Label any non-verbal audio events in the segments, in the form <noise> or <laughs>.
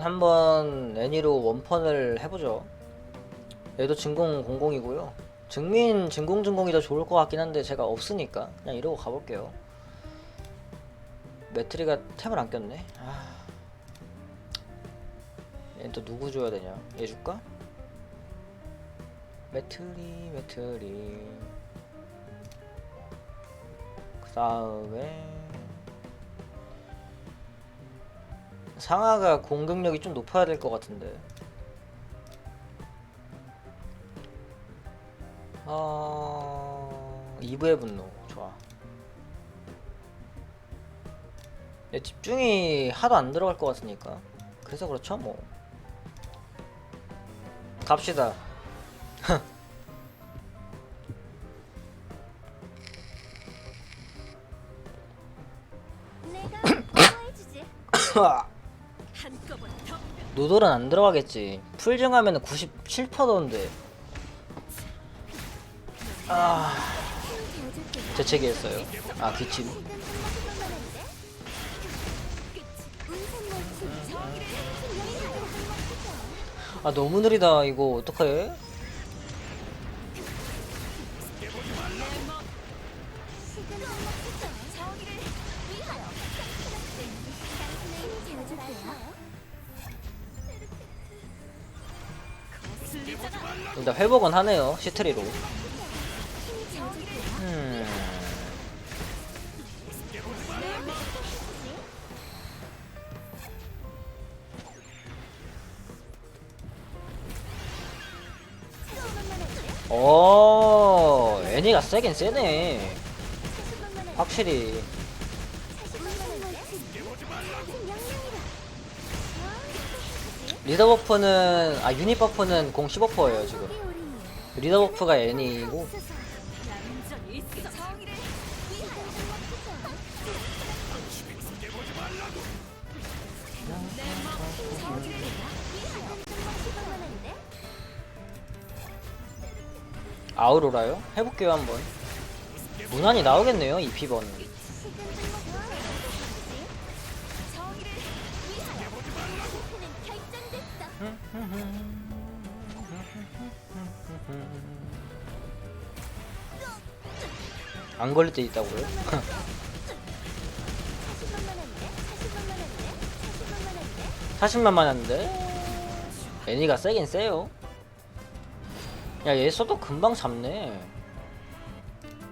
한번 애니로 원펀을 해보죠. 얘도 진공 공공이고요. 증민 진공 진공이 더 좋을 것 같긴 한데 제가 없으니까 그냥 이러고 가볼게요. 매트리가 템을 안 꼈네. 아. 얘는 또 누구 줘야 되냐? 얘 줄까? 매트리 매트리. 그 다음에 상하가 공격력이 좀 높아야 될 것 같은데. 어... 2부의 분노 좋아. 내 집중이 하도 안 들어갈 것 같으니까. 그래서 그렇죠 뭐. 갑시다. <laughs> <laughs> 노돌은 안 들어가겠지. 풀증하면 97%던데. 아, 배워줄게. 재채기 했어요. 아, 기침. 아, 너무 느리다. 이거 어떡해? 일단 회복은 하네요. 시트리로. 음. 오, 애니가 세긴 세네. 확실히. 리더 버프는, 아, 유닛 버프는 공 15%예요, 지금. 리더 버프가 애니고. 아우로라요? 해볼게요, 한번. 무난히 나오겠네요, 이 피번. 안 걸릴 때 있다고요? 사십만만 하는데? 애니가 세긴 세요. 야 얘 써도 금방 잡네.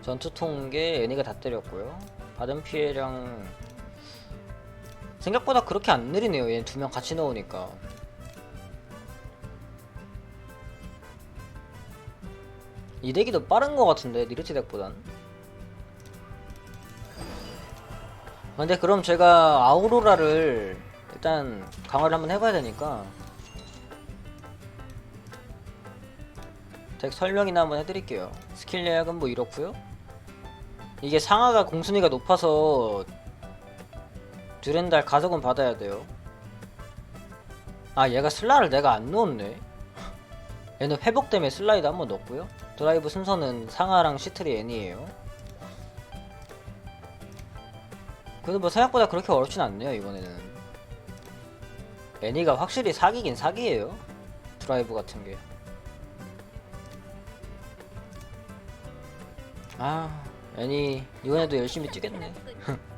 전투 통계 애니가 다 때렸고요. 받은 피해량 생각보다 그렇게 안 느리네요. 얘 두 명 같이 넣으니까 이 덱이 더 빠른 것 같은데 니르티 덱보단. 근데 그럼 제가 아우로라를 일단 강화를 한번 해봐야 되니까. 덱 설명이나 한번 해드릴게요. 스킬 예약은 뭐 이렇고요. 이게 상하가 공순위가 높아서 듀렌달 가속은 받아야 돼요. 아 얘가 슬라를 내가 안 넣었네 얘는 회복 때문에 슬라이드 한 번 넣었고요. 드라이브 순서는 상하랑 시트리 N이에요. 그래도 뭐 생각보다 그렇게 어렵진 않네요 이번에는. 애니가 확실히 사기긴 사기예요 드라이브 같은 게. 아, 애니 이번에도 열심히 뛰겠네. <laughs>